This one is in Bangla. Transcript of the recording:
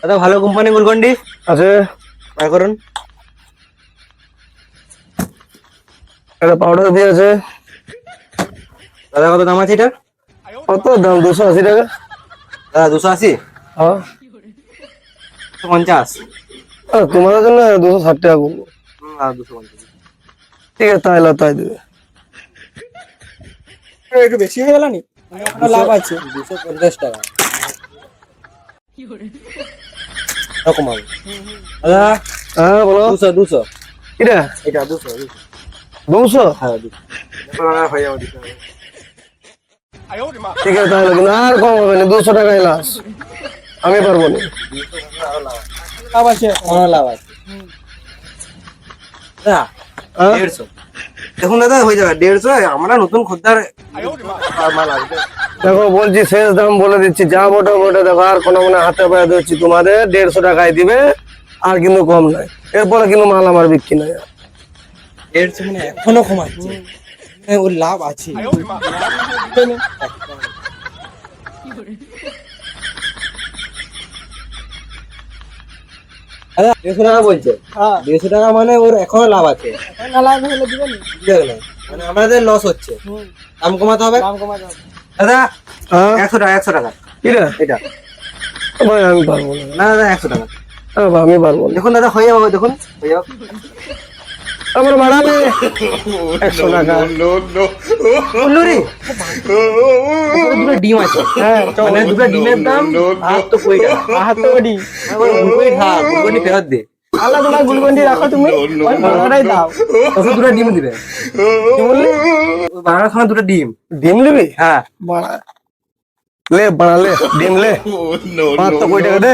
দাদা ভালো কোম্পানি গুলকন্ডি আছে। বার করুন। একটা পাউডার দিয়ে আছে। দাদা কত দাম আছে এটা? কত দাম? দুশো আশি টাকা। দাদা দুশো আশি? হ্যাঁ পঞ্চাশ? আর তোমাদের জন্য দুশো ষাট টাকা করব দুশো পঞ্চাশ। ঠিক আছে তাই লো তাই দেবে। একটু বেশি হয়ে গেল নি লাভ আছে। দুশো পঞ্চাশ টাকা। এরকম হবে। দাদা হ্যাঁ। বলো। দুশো দুশো। কিরা? এটা দুশো দুশো। দুশো? হ্যাঁ দুশো। দেখো দাদা, হয়ে যাবে দুশো ঠিক আছে তাহলে কিন্তু আর কম হবে না দুশো টাকাই লাস আমি পারব না। লাভ আছে আমার লাভ আছে। হ্যাঁ? দেড়শো। দেখুন দাদা হয়ে যাবে। দেড়শো আমরা নতুন খদ্দার মাল আসবে। দেখো বলছি শেষ দাম বলে দিচ্ছি। যা বটে বটে দেখো আর কোনো মানে হাতে পায়ে দিচ্ছি তোমাদের দেড়শো টাকায় দিবে আর কিন্তু কম নাই এরপরে কিন্তু মাল আমার বিক্রি নাই। দেড়শো মানে এখনও কমাচ্ছে। মানে ওর লাভ আছে। দেড়শো টাকা বলছে। হ্যাঁ। দেড়শো টাকা মানে ওর এখনও লাভ আছে। লাভ হলে দিবেন। মানে আমাদের লস হচ্ছে। দাম কমাতে হবে? দাম কমাতে হবে। দাদা হ্যাঁ? একশো টাকা একশো টাকা। কিরা? এটা। ভাই আমি পারব না। না দাদা একশো টাকা। হ্যাঁ আমি পারব দেখুন দাদা হয়ে যাবে দেখুন হয়ে যাবে। আমার বাড়াবে। একশো টাকা। রে। দুটো ডিম আছে। হ্যাঁ মানে দুটো ডিমের দাম আর তো কুড়ি টাকা বাহাত্তর কোটি গুলকুড়ি ফেরত দে। আল্লাহ তোমার গুলগন্ডি রাখো তুমি ওই ভাড়াটাই দাও তখন দুটো ডিম দিবে কি বললি ওই খানা দুটো ডিম ডিম নিবি হ্যাঁ লে বানালে ডিম লে পাঁচ তো কোটি টাকা দে